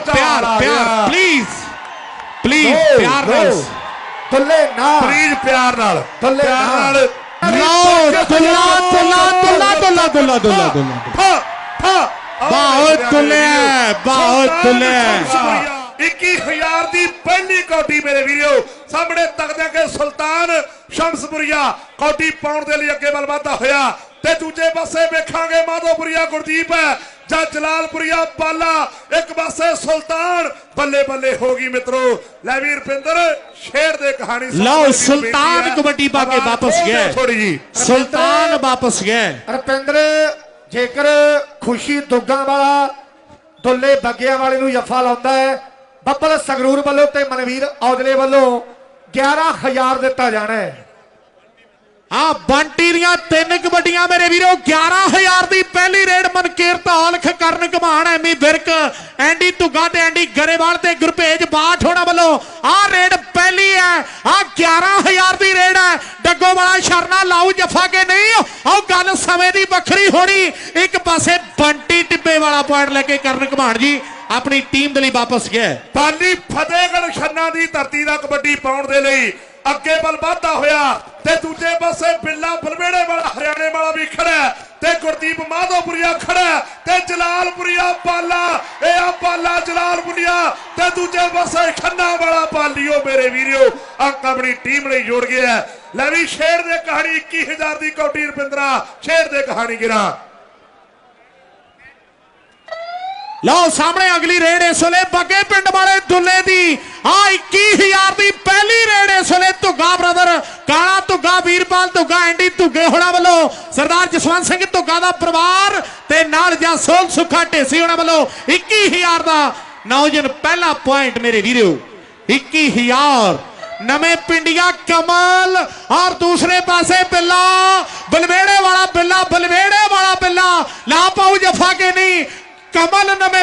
ਪਿਆਰ ਪਿਆਰ ਪਿਆਰ ਪਲੀਜ਼ ਪਲੀਜ਼ ਪਿਆਰ ਨਾਲ ਥੱਲੇ ਨਾ ਪਲੀਜ਼ ਪਿਆਰ ਨਾਲ ਥੱਲੇ ਨਾਲ ਲਓ ਤੁਲਾ ਤੁਲਾ ਤੁਲਾ ਤੁਲਾ ਤੁਲਾ ਤੁਲਾ ਤੁਲਾ ਥਾ ਥਾ ਬਹੁਤ ਤੁਲੇ ਬਹੁਤ ਤੁਲੇ 21000 ਦੀ ਪਹਿਲੀ ਕੌਟੀ ਮੇਰੇ ਵੀਰੋ ਸਾਹਮਣੇ ਤੱਕਦਿਆਂ ਕੇ ਸੁਲਤਾਨ ਸ਼ਮਸਪੁਰੀਆ ਕੌਟੀ ਪਾਉਣ ਦੇ ਲਈ ਅੱਗੇ ਵੱਲ ਵਧਦਾ ਹੋਇਆ ਤੇ ਦੂਜੇ ਪਾਸੇ ਵੇਖਾਂਗੇ ਮਾਧੋਪੁਰੀਆ ਗੁਰਦੀਪ ਹੈ ਜਾਂ ਜਲਾਲਪੁਰੀਆ ਪਾਲਾ ਇੱਕ ਪਾਸੇ ਸੁਲਤਾਨ ਬੱਲੇ ਬੱਲੇ ਹੋ ਗਈ ਮਿੱਤਰੋ। ਲੈ ਵੀਰ ਪਿੰਦਰ ਸ਼ੇਰ ਦੇ ਕਹਾਣੀ ਲਓ, ਸੁਲਤਾਨ। ਕਬੱਡੀ ਪਾ ਕੇ ਵਾਪਸ ਗਿਆ। ਥੋੜੀ ਜੀ ਸੁਲਤਾਨ ਵਾਪਸ ਗਿਆ ਰਪਿੰਦਰ ਜੇਕਰ ਖੁਸ਼ੀ ਦੁੱਗਾ ਵਾਲਾ ਦੁੱਲੇ ਬੱਗਿਆਂ ਵਾਲੇ ਨੂੰ ਜੱਫਾ ਲਾਉਂਦਾ ਹੈ ਬੱਬਲ ਸੰਗਰੂਰ ਵੱਲੋਂ ਤੇ ਮਨਵੀਰ ਔਜਲੇ ਵੱਲੋਂ 11000 ਦਿੱਤਾ ਜਾਣਾ ਹੈ। ਆ ਬੰਟੀ ਦੀਆਂ ਤਿੰਨ ਕਬੱਡੀਆਂ ਮੇਰੇ ਵੀਰੋ 11000 ਦੀ ਪਹਿਲੀ ਰੇਡ ਮਨਕੀਰ ਧੌਲਖ, ਕਰਨ ਘਮਾਣ ਐਮੀ ਵਿਰਕ ਐਂਡੀ ਧੁੱਗਾ ਤੇ ਐਂਡੀ ਗਰੇਵਾਲ ਤੇ ਗੁਰਪੇਜ ਬਾਠ ਹੋਣਾ ਵੱਲੋਂ ਆ ਰੇਡ ਪਹਿਲੀ ਹੈ। ਆ 11000 ਦੀ ਰੇਡ ਹੈ। ਡੱਗੋ ਵਾਲਾ ਸ਼ਰਨਾ ਲਾਉ ਜਫਾ ਕੇ ਨਹੀਂ ਆਓ ਗੱਲ ਸਮੇਂ ਦੀ ਵੱਖਰੀ ਹੋਣੀ। ਇੱਕ ਪਾਸੇ ਬੰਟੀ ਟਿੱਬੇ ਵਾਲਾ ਪੁਆਇੰਟ ਲੈ ਕੇ ਕਰਨ ਘਮਾਣ ਜੀ, ਆਪਣੀ ਟੀਮ ਦੇ ਲਈ ਵਾਪਸ ਗਿਆ ਪਾਲੀ ਫਤਿਹਗੜ੍ਹ ਛੰਨਾ ਦੀ ਧਰਤੀ ਦਾ ਕਬੱਡੀ ਪਾਉਣ ਦੇ ਲਈ ਅੱਗੇ ਵੱਲ ਵਧਦਾ ਹੋਇਆ ਤੇ ਦੂਜੇ ਪਾਸੇ ਬਿੱਲਾ ਬਲਵੇੜੇ ਵਾਲਾ, ਹਰਿਆਣੇ ਵਾਲਾ ਵੀ ਖੜਾ ਤੇ ਗੁਰਦੀਪ ਮਾਧੋਪੁਰੀਆ ਖੜਾ ਤੇ ਜਲਾਲਪੁਰੀਆ ਪਾਲਾ, ਇਹ ਆ ਪਾਲਾ ਜਲਾਲਪੁਰੀਆ ਤੇ ਦੂਜੇ ਪਾਸੇ ਖੰਨਾ ਵਾਲਾ ਪਾਲੀਓ ਮੇਰੇ ਵੀਰਿਓ ਅੰਕ ਆਪਣੀ ਟੀਮ ਲਈ ਜੋੜ ਗਿਆ ਹੈ। ਲੈ ਵੀ ਸ਼ੇਰ ਦੇ ਕਹਾਣੀ 21000 ਦੀ ਕੌਡੀ ਰੁਪਿੰਦਰਾ, ਸ਼ੇਰ ਦੇ ਕਹਾਣੀ ਗਿਰਾ ਲਓ ਸਾਹਮਣੇ ਅਗਲੀ ਰੇਡ ਇਸ ਵੇਲੇ ਬੱਗੇ ਪਿੰਡ ਵਾਲੇ ਦੁੱਲੇ ਦੀ, ਆ 21000 ਧੁੱਗਾ ਵੀਰਪਾਲ, ਧੁੱਗਾ ਐਂਡੀ, ਧੁੱਗੇ ਹੋਣਾ ਵੱਲੋਂ ਸਰਦਾਰ ਜਸਵੰਤ ਸਿੰਘ ਧੁੱਗਾ ਦਾ ਪਰਿਵਾਰ ਤੇ ਨਾਲ ਜਸੋਲ ਸੁੱਖਾ ਢੇਸੀ ਹੋਣਾ ਵੱਲੋਂ 21000 ਦਾ ਨੌਜਨ ਪਹਿਲਾ ਪੁਆਇੰਟ ਮੇਰੇ ਵੀਰੋ 21000 ਨਵੇਂ ਪਿੰਡੀਆ ਕਮਲ ਔਰ ਦੂਸਰੇ ਪਾਸੇ ਬਿੱਲਾ, ਬਲਵੇੜੇ ਵਾਲਾ ਬਿੱਲਾ, ਬਲਵੇੜੇ ਵਾਲਾ ਬਿੱਲਾ। ਲਾ ਪਾਉ ਜਫਾ ਕੇ ਨਹੀਂ, ਕਮਲ ਨਵੇਂ